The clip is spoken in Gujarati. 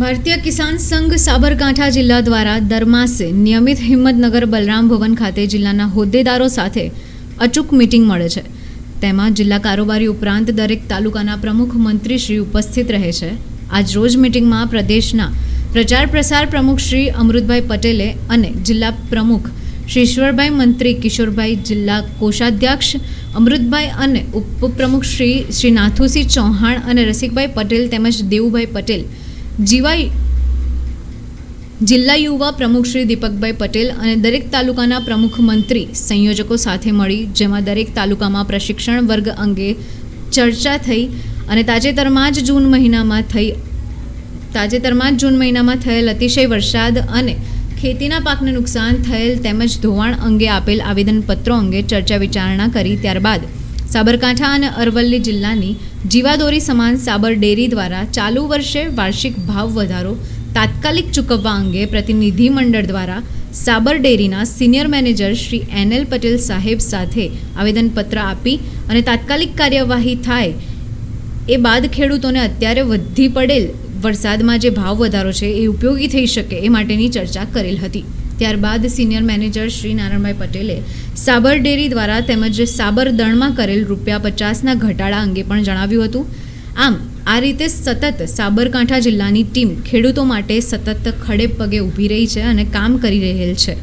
ભારતીય કિસાન સંઘ સાબરકાંઠા જિલ્લા દ્વારા દર માસે નિયમિત હિંમતનગર બલરામ ભવન ખાતે જિલ્લાના હોદ્દેદારો સાથે અચૂક મિટિંગ મળે છે. તેમાં જિલ્લા કારોબારી ઉપરાંત દરેક તાલુકાના પ્રમુખ મંત્રીશ્રી ઉપસ્થિત રહે છે. આજ રોજ મિટિંગમાં પ્રદેશના પ્રચાર પ્રસાર પ્રમુખ શ્રી અમૃતભાઈ પટેલે અને જિલ્લા પ્રમુખ શ્રી ઈશ્વરભાઈ મંત્રી કિશોરભાઈ જિલ્લા કોષાધ્યક્ષ અમૃતભાઈ અને ઉપપ્રમુખ શ્રી શ્રી નાથુસિંહ ચૌહાણ અને રસિકભાઈ પટેલ તેમજ દેવુભાઈ પટેલ જીવાઈ જિલ્લા યુવા પ્રમુખ શ્રી દીપકભાઈ પટેલ અને દરેક તાલુકાના પ્રમુખ મંત્રી સંયોજકો સાથે મળી, જેમાં દરેક તાલુકામાં પ્રશિક્ષણ વર્ગ અંગે ચર્ચા થઈ અને તાજેતરમાં જ જૂન મહિનામાં થઈ, તાજેતરમાં જ જૂન મહિનામાં થયેલ અતિશય વરસાદ અને ખેતીના પાકને નુકસાન થયેલ તેમજ ધોવાણ અંગે આપેલ આવેદનપત્રો અંગે ચર્ચા વિચારણા કરી ત્યારબાદ સાબરકાંઠા અને અરવલ્લી જિલ્લાની જીવાદોરી સમાન સાબર ડેરી દ્વારા ચાલુ વર્ષે વાર્ષિક ભાવ વધારો તાત્કાલિક ચૂકવવા અંગે પ્રતિનિધિ મંડળ દ્વારા સાબર ડેરીના senior manager Shri N Patel સાહેબ સાથે આવેદનપત્ર આપી અને તાત્કાલિક કાર્યવાહી થાય એ બાદ ખેડૂતોને અત્યારે વધી પડેલ વરસાદમાં જે ભાવ વધારો છે એ ઉપયોગી થઈ શકે એ માટેની ચર્ચા કરેલ હતી. ત્યારબાદ સિનિયર મેનેજર શ્રી નારાયણભાઈ પટેલે સાબર ડેરી દ્વારા તેમજ સાબર દળમાં કરેલ રૂપિયા પચાસના ઘટાડા અંગે પણ જણાવ્યું હતું. આમ, આ રીતે સતત સાબરકાંઠા જિલ્લાની ટીમ ખેડૂતો માટે સતત ખડે પગે ઊભી રહી છે અને કામ કરી રહેલ છે.